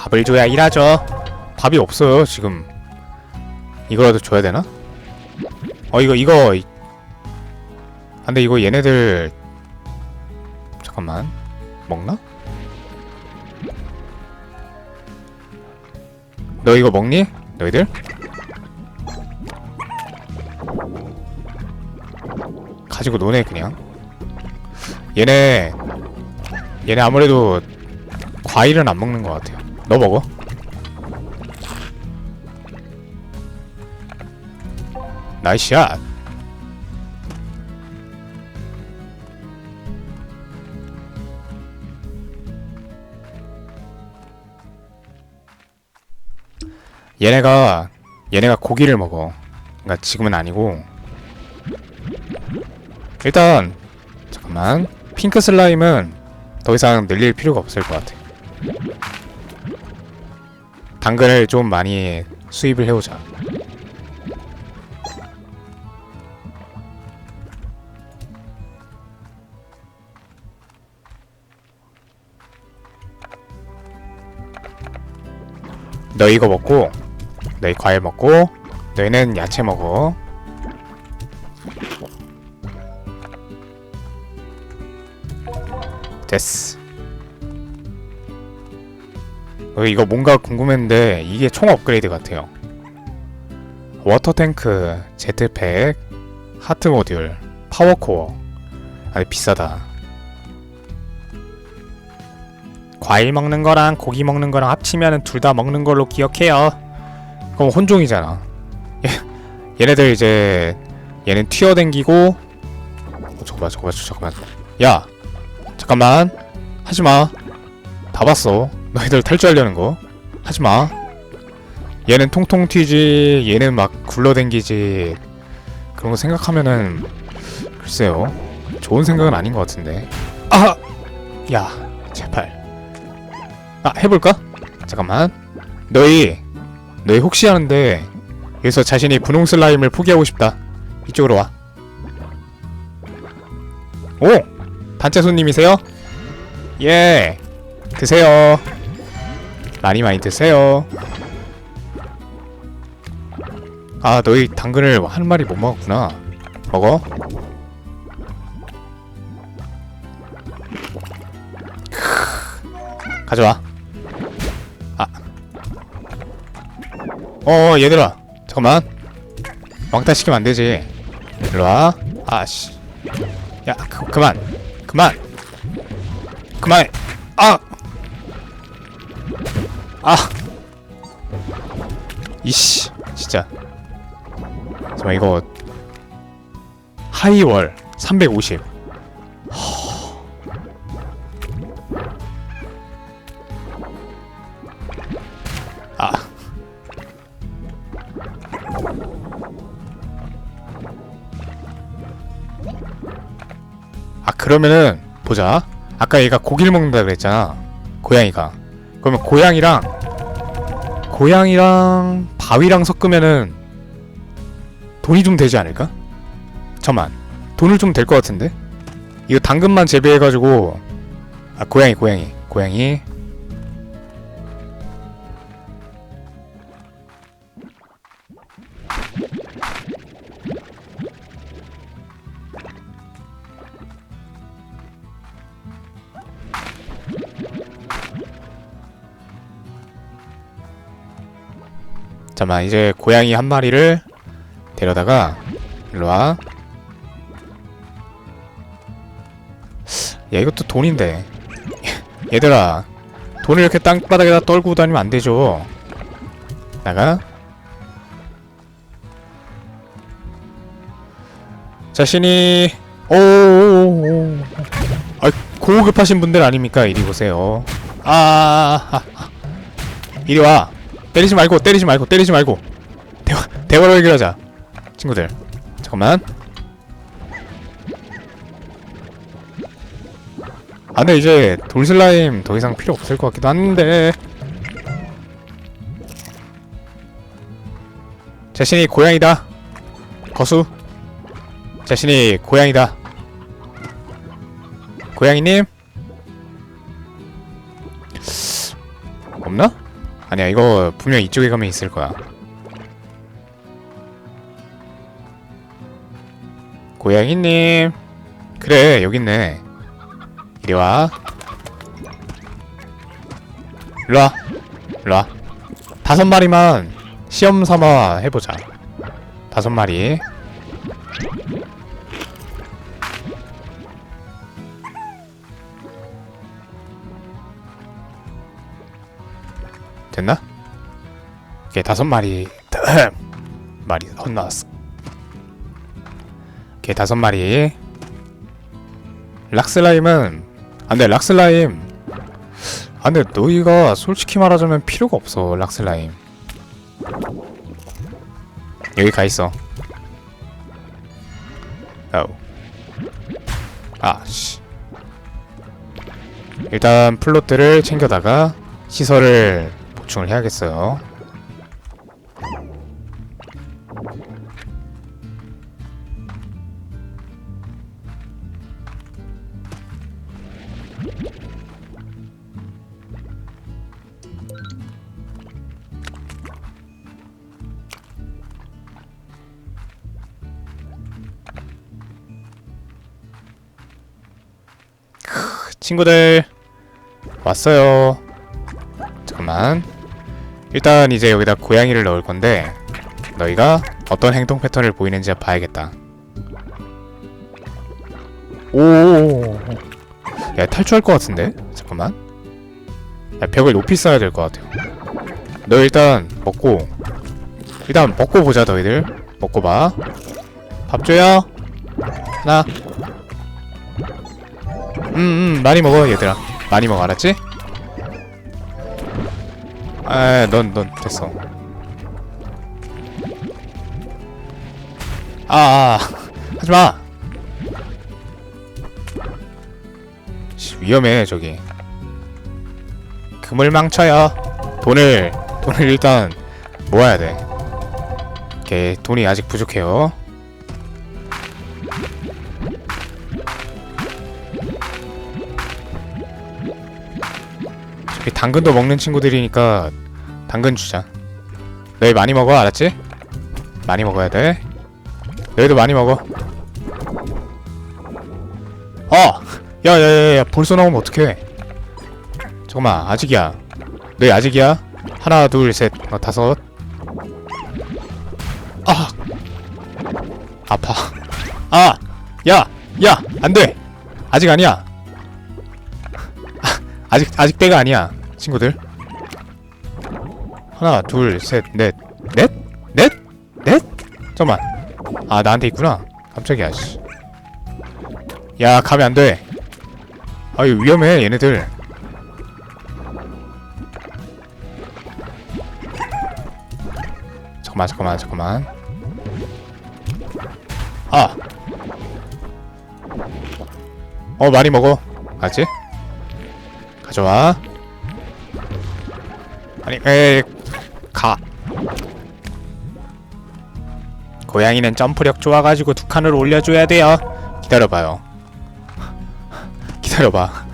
밥을 줘야 일하죠. 밥이 없어요 지금. 이거라도 줘야 되나? 어 이거 이거. 이- 아, 근데 이거 얘네들 잠깐만 먹나? 너 이거 먹니? 너희들? 가지고 노네 그냥. 얘네 얘네 아무래도 과일은 안 먹는 것 같아요. 너 먹어? 나이스 샷. 얘네가 얘네가 고기를 먹어. 그러니까 지금은 아니고 일단 잠깐만 핑크 슬라임은 더 이상 늘릴 필요가 없을 것 같아. 당근을 좀 많이 수입을 해오자. 너 이거 먹고 너희 과일 먹고 너희는 야채 먹어. 됐어. 이거 뭔가 궁금했는데 이게 총 업그레이드 같아요. 워터 탱크, 제트팩, 하트 모듈, 파워코어. 아니 비싸다. 과일 먹는 거랑 고기 먹는 거랑 합치면은 둘다 먹는 걸로 기억해요. 그럼 혼종이잖아. 얘, 얘네들 이제 얘는 튀어댕기고 어, 저거 봐 잠깐만. 야 잠깐만 하지마. 다 봤어. 너희들 탈주하려는 거 하지마. 얘는 통통 튀지 얘는 막 굴러댕기지 그런 거 생각하면은 글쎄요 좋은 생각은 아닌 것 같은데 아! 야 제발 아 해볼까? 잠깐만 너희 너희 혹시 하는데 여기서 자신이 분홍 슬라임을 포기하고 싶다 이쪽으로 와 오! 단체 손님이세요? 예 드세요. 많이 많이 드세요. 아 너희 당근을 한 마리 못 먹었구나. 먹어. 가져와. 아. 어 얘들아. 잠깐만. 왕따 시키면 안 되지. 일로 와. 아씨. 야 그, 그만. 그만. 그만해 아! 아! 이씨 진짜. 잠깐 이거. 하이월 350 아. 아 그러면은 보자. 아까 얘가 고기를 먹는다 그랬잖아. 고양이가 그러면 고양이랑 고양이랑 바위랑 섞으면은 돈이 좀 되지 않을까? 잠만 돈을 좀 될 것 같은데 이거 당근만 재배해가지고 아 고양이 고양이 고양이 잠만 이제 고양이 한 마리를 데려다가 일로와. 야 이것도 돈인데. 얘들아 돈을 이렇게 땅바닥에다 떨고 다니면 안 되죠. 나가. 자신이 오오오오. 아 고급하신 분들 아닙니까? 이리 보세요. 아. 이리 와 때리지 말고 때리지 말고 때리지 말고. 대화 대화로 해결하자. 친구들. 잠깐만. 아 근데 이제 돌슬라임 더 이상 필요 없을 것 같기도 한데. 자신이 고양이다. 거수. 자신이 고양이다. 고양이님? 없나? 아니야 이거 분명 이쪽에 가면 있을 거야. 고양이님. 그래 여기 있네. 이리와. 일로와. 일로와. 다섯 마리만 시험 삼아 해보자. 다섯 마리 됐나? 오케이 다섯 마리. 마리 혼나왔어. 오케이 다섯 마리. 락슬라임은 안돼 락슬라임. 안돼 너희가 솔직히 말하자면 필요가 없어 락슬라임. 여기 가있어. 어우. 아씨. 일단 플로트를 챙겨다가 시설을 보충을 해야겠어요 친구들 왔어요. 잠깐만. 일단 이제 여기다 고양이를 넣을 건데 너희가 어떤 행동 패턴을 보이는지 봐야겠다. 오. 야 탈출할 것 같은데? 잠깐만. 야, 벽을 높이 쌓아야 될 것 같아요. 너 일단 먹고 일단 먹고 보자 너희들. 먹고 봐. 밥 줘요. 하나. 음, 음, 많이 먹어, 얘들아. 많이 먹어, 알았지? 아, 넌, 넌, 됐어. 아, 아, 하지 마! 씨, 위험해, 저기. 금을 망쳐요. 돈을, 돈을 일단 모아야 돼. 오케이, 돈이 아직 부족해요. 당근도 먹는 친구들이니까 당근 주자. 너희 많이 먹어, 알았지? 많이 먹어야 돼. 너희도 많이 먹어. 어! 야, 야, 야, 야, 벌써 나오면 어떡해. 잠깐만, 아직이야. 너희 아직이야? 하나, 둘, 셋, 어, 다섯. 아! 아파. 아! 야! 야! 안 돼! 아직 아니야! 아직 아직 때가 아니야 친구들? 하나 둘셋넷넷 넷 넷? 잠깐만. 아 나한테 있구나. 깜짝이야 씨. 야 가면 안돼. 아유 위험해 얘네들. 잠깐만 잠깐만 잠깐만. 아! 어 많이 먹어. 알지? 가져와. 아니, 에, 가. 고양이는 점프력 좋아가지고 두 칸을 올려줘야 돼요. 기다려봐요. 기다려봐.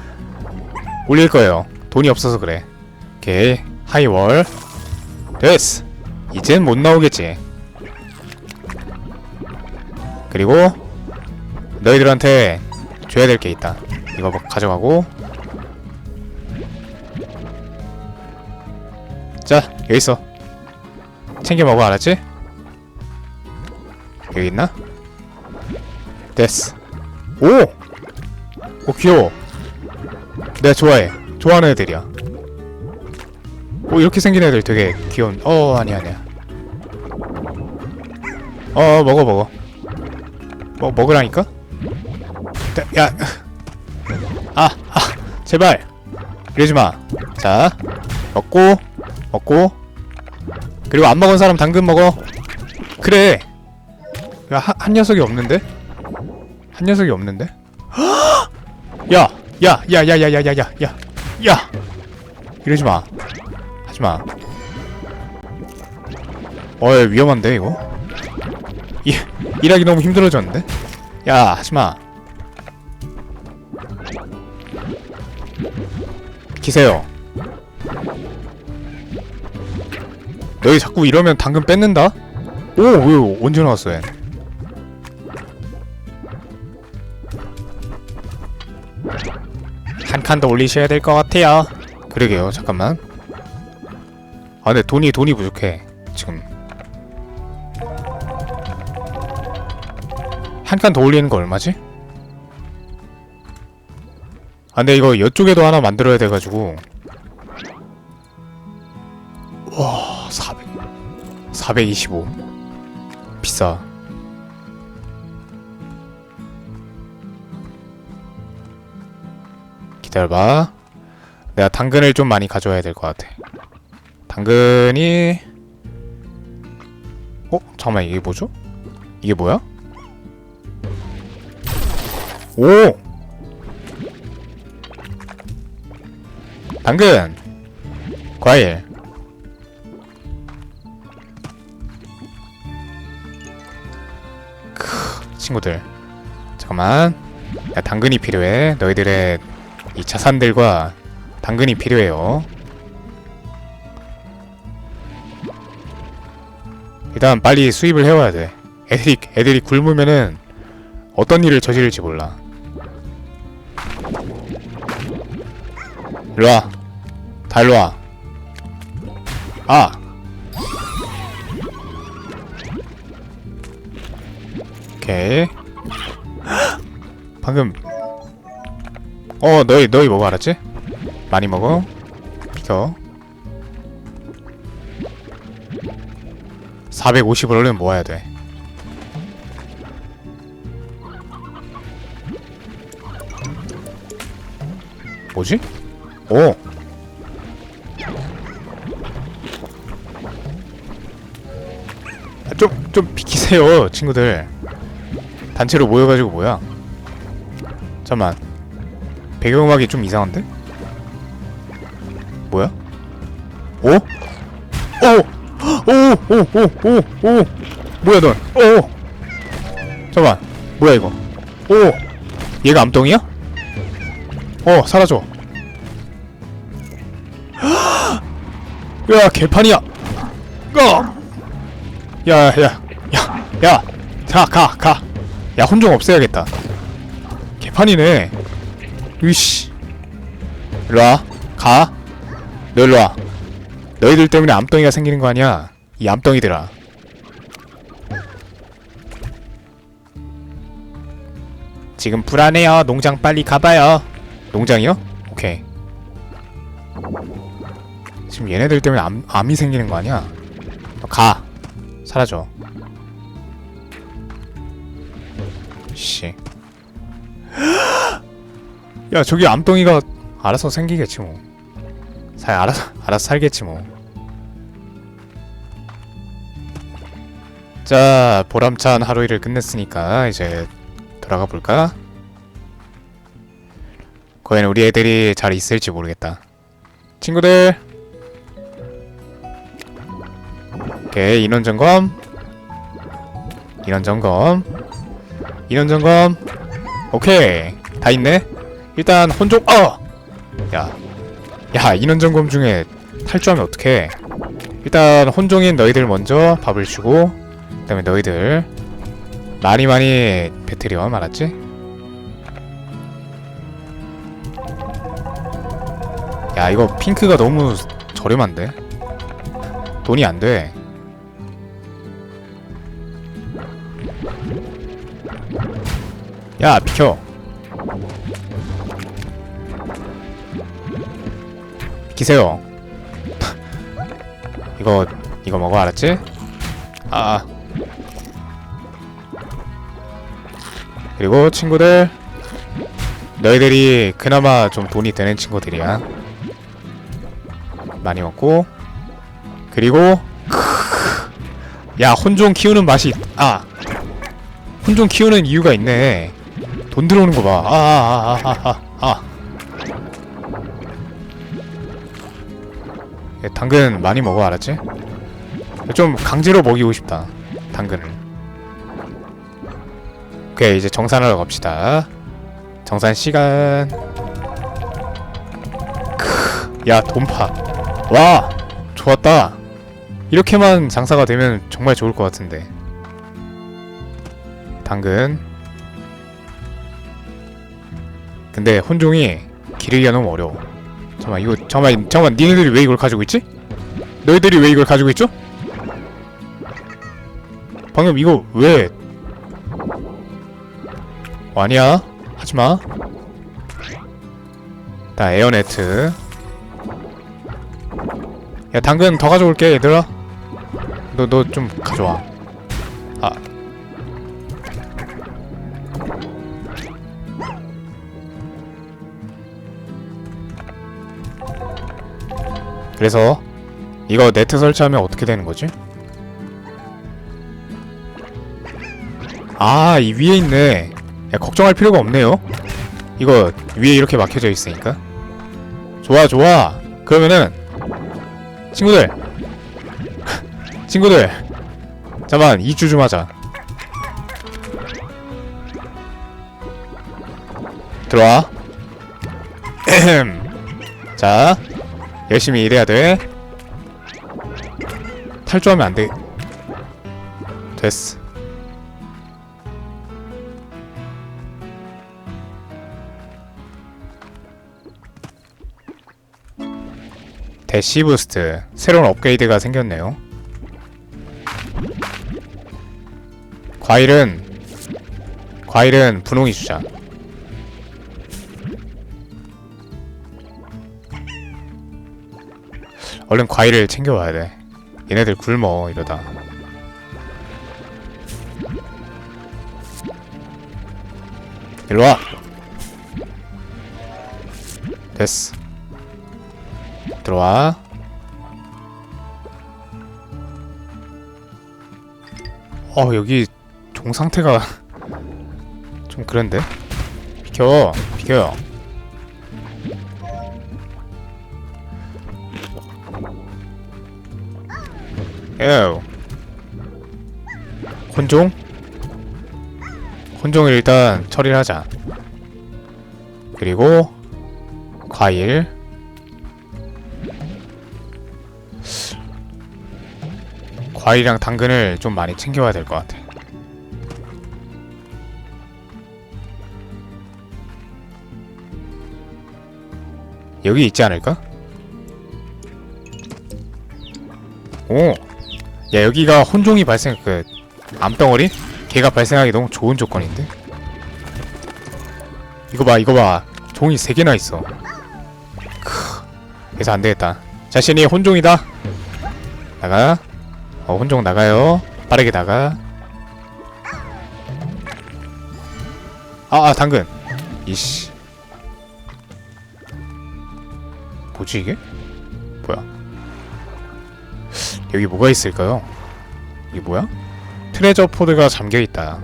올릴 거예요. 돈이 없어서 그래. 오케이. 하이월. 됐어. 이젠 못 나오겠지. 그리고 너희들한테 줘야 될 게 있다. 이거 뭐 가져가고 자 여기 있어 챙겨 먹어 알았지? 여기 있나? 됐어 오! 오 귀여워 내가 좋아해 좋아하는 애들이야 오 이렇게 생긴 애들 되게 귀여운 어 아니야 아니야 어 먹어 먹어 뭐 먹으라니까? 야, 야. 아, 아, 제발 이러지 마. 자, 먹고 먹고 그리고 안 먹은 사람 당근 먹어 그래 야, 한, 한 녀석이 없는데? 한 녀석이 없는데? 야! 야! 야! 야! 야! 야! 야! 야! 야! 야! 이러지 마. 하지 마. 어, 야, 위험한데 이거? 이, 일하기 너무 힘들어졌는데? 야, 하지 마. 기세요. 너희 자꾸 이러면 당근 뺏는다? 오, 왜 언제 나왔어 얘? 한 칸 더 올리셔야 될 것 같아요. 그러게요. 잠깐만. 아, 근데 돈이 돈이 부족해. 지금. 한 칸 더 올리는 거 얼마지? 아, 근데 이거 이쪽에도 하나 만들어야 돼가지고. 와, 400. 425. 비싸. 기다려봐. 내가 당근을 좀 많이 가져와야 될 것 같아. 당근이 어? 잠깐만 이게 뭐죠? 이게 뭐야? 오! 당근! 과일 친구들. 잠깐만. 야, 당근이 필요해. 너희들의 이 자산들과 당근이 필요해요. 일단 빨리 수입을 해와야 돼. 애들이 애들이 굶으면은 어떤 일을 저지를지 몰라. 일로와. 다 일로와. 아 오케이 방금 어 너희 너희 먹어 알았지? 많이 먹어 비켜 450을 얼른 모아야 돼 뭐지? 오 아, 좀, 좀 비키세요, 친구들. 단체로 모여가지고 뭐야? 잠깐만. 배경음악이 좀 이상한데? 뭐야? 오? 오! 오! 오! 오! 오! 오! 뭐야 넌? 오! 잠깐만. 뭐야 이거? 오! 얘가 암덩이야? 어 사라져. 야 개판이야. 야! 야, 야, 야, 야, 자, 가, 가. 야, 혼종 없애야겠다. 개판이네. 으씨. 일로와. 가. 너 일로와. 너희들 때문에 암덩이가 생기는 거 아니야? 이 암덩이들아. 지금 불안해요. 농장 빨리 가봐요. 농장이요? 오케이. 지금 얘네들 때문에 암, 암이 생기는 거 아니야? 너 가. 사라져. 씨. 야 저기 암덩이가 알아서 생기겠지 뭐. 잘 알아서 알아서 살겠지 뭐. 자 보람찬 하루 일을 끝냈으니까 이제 돌아가 볼까? 과연 우리 애들이 잘 있을지 모르겠다. 친구들. 오케이 인원 점검 인원 점검 인원 점검. 오케이. 다 있네. 일단 혼종 어! 야, 야 인원 점검 중에 탈주하면 어떡해? 일단 혼종인 너희들 먼저 밥을 주고 그 다음에 너희들. 많이 많이 배틀이와 알았지? 야 이거 핑크가 너무 저렴한데? 돈이 안돼 야 비켜. 비키세요. 이거 이거 먹어 알았지? 아. 그리고 친구들 너희들이 그나마 좀 돈이 되는 친구들이야. 많이 먹고. 그리고. 야 혼종 키우는 맛이 아. 혼종 키우는 이유가 있네 돈 들어오는 거 봐. 아, 아, 아, 아, 아, 아. 예, 당근 많이 먹어, 알았지? 좀 강제로 먹이고 싶다. 당근을. 오케이, 이제 정산하러 갑시다. 정산 시간. 크, 야, 돈파. 와, 좋았다. 이렇게만 장사가 되면 정말 좋을 것 같은데 당근 근데 혼종이 기르기가 너무 어려워. 잠깐만 이거 잠깐만 잠깐만 니네들이 왜 이걸 가지고 있지? 너희들이 왜 이걸 가지고 있죠? 방금 이거 왜? 어, 아니야. 하지마. 나 에어네트. 야 당근 더 가져올게 얘들아. 너 너 좀 가져와 그래서 이거 네트 설치하면 어떻게 되는 거지? 아, 이 위에 있네. 야, 걱정할 필요가 없네요. 이거 위에 이렇게 막혀져 있으니까. 좋아, 좋아. 그러면은 친구들, 친구들, 잠깐 이주 좀 하자. 들어와. 자, 열심히 일해야 돼. 탈주하면 안 돼. 됐어. 대시 부스트 새로운 업그레이드가 생겼네요. 과일은 과일은 분홍이 주자. 얼른 과일을 챙겨와야 돼. 얘네들 굶어 이러다. 일로 와. 됐어. 들어와. 어 여기 종 상태가 좀 그런데 비켜 비켜요. 에우 혼종? 혼종을 일단 처리를 하자 그리고 과일 과일이랑 당근을 좀 많이 챙겨와야 될 것 같아 여기 있지 않을까? 오! 야 여기가 혼종이 발생 그 암덩어리? 걔가 발생하기 너무 좋은 조건인데? 이거 봐 이거 봐. 종이 세 개나 있어. 크 그래서 안 되겠다. 자신이 혼종이다. 나가. 어 혼종 나가요. 빠르게 나가. 아, 아 당근. 이씨. 뭐지 이게? 여기 뭐가 있을까요? 이게 뭐야? 트레저 포드가 잠겨 있다.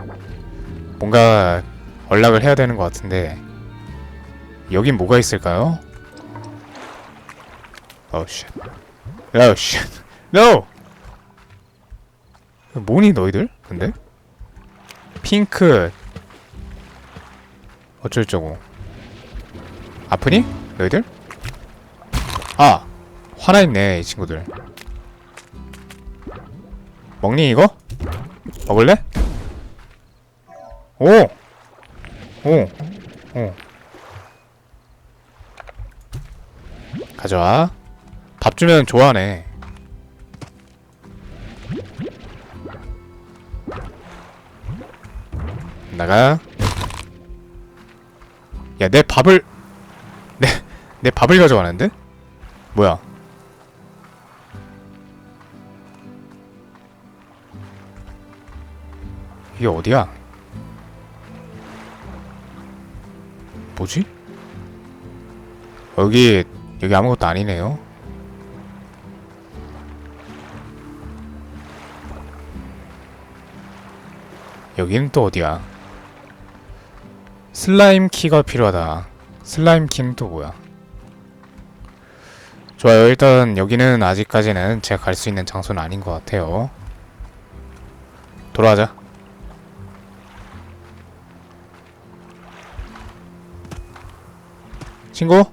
뭔가 연락을 해야 되는 것 같은데 여긴 뭐가 있을까요? Oh shit. Oh. No. 뭐니 너희들? 근데 핑크 어쩔저고 아프니? 너희들? 아 화나 있네 이 친구들. 먹니 이거? 먹을래? 오! 오! 오. 가져와. 밥 주면 좋아하네. 나가. 야, 내 밥을 내, 내 밥을 가져가는데? 뭐야? 이게 어디야? 뭐지? 여기 여기 아무것도 아니네요. 여기는 또 어디야? 슬라임 키가 필요하다. 슬라임 키는 또 뭐야? 좋아요. 일단 여기는 아직까지는 제가 갈 수 있는 장소는 아닌 것 같아요. 돌아가자. 친구?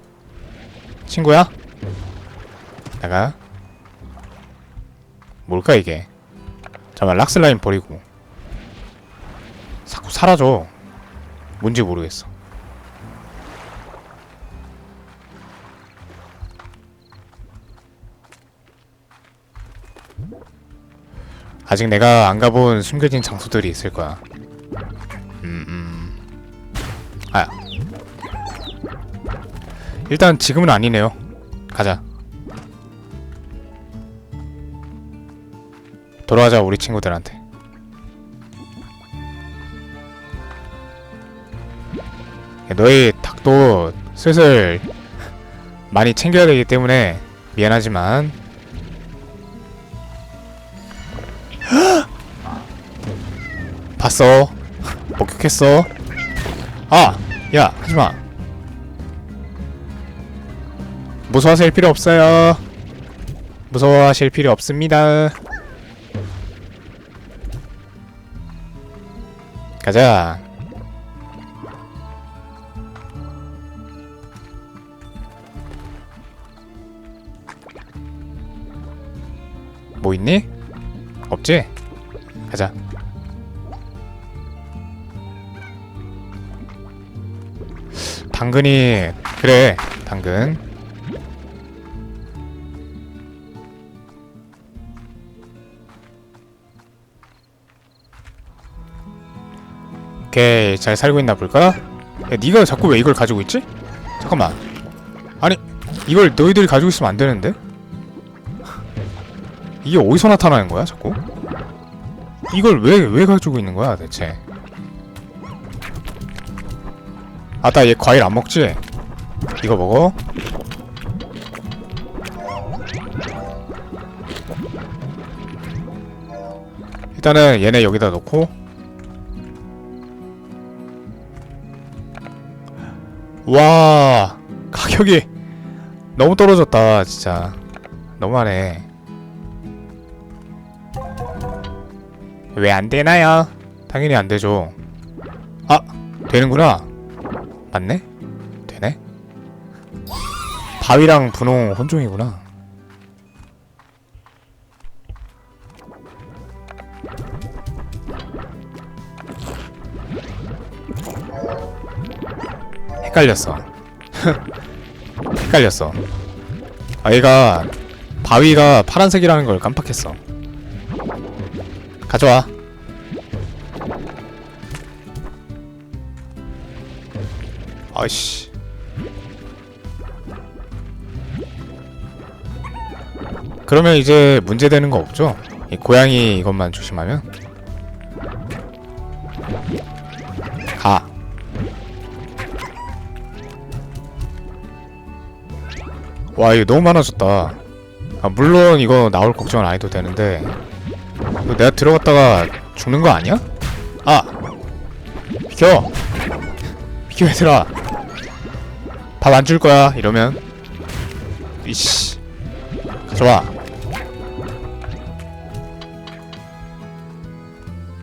친구야? 나가. 뭘까 이게 잠깐 락슬라임 버리고 자꾸 사라져 뭔지 모르겠어 아직 내가 안 가본 숨겨진 장소들이 있을 거야 음, 음. 아 일단 지금은 아니네요. 가자. 돌아가자 우리 친구들한테. 야, 너희 닭도 슬슬 많이 챙겨야 되기 때문에 미안하지만. 봤어? 목격했어? 아! 야 하지마 무서워하실 필요 없어요 무서워하실 필요 없습니다 가자. 뭐 있니? 없지? 가자. 당근이 그래 당근 오케이 잘 살고 있나 볼까? 야 니가 자꾸 왜 이걸 가지고 있지? 잠깐만 아니 이걸 너희들이 가지고 있으면 안 되는데? 이게 어디서 나타나는 거야 자꾸? 이걸 왜 왜 가지고 있는 거야 대체? 아따 얘 과일 안 먹지? 이거 먹어? 일단은 얘네 여기다 놓고 와 가격이 너무 떨어졌다 진짜. 너무하네. 왜 안 되나요? 당연히 안 되죠. 아 되는구나. 맞네? 되네? 바위랑 분홍 혼종이구나 헷갈렸어. 헷갈렸어. 아 얘가 바위가 파란색이라는 걸 깜빡했어. 가져와. 아이씨. 그러면 이제 문제되는 거 없죠? 이 고양이 이것만 조심하면 와 이거 너무 많아졌다 아 물론 이거 나올 걱정은 안 해도 되는데 내가 들어갔다가 죽는 거 아니야? 아! 비켜! 비켜 얘들아 밥 안 줄 거야 이러면 이씨 가져와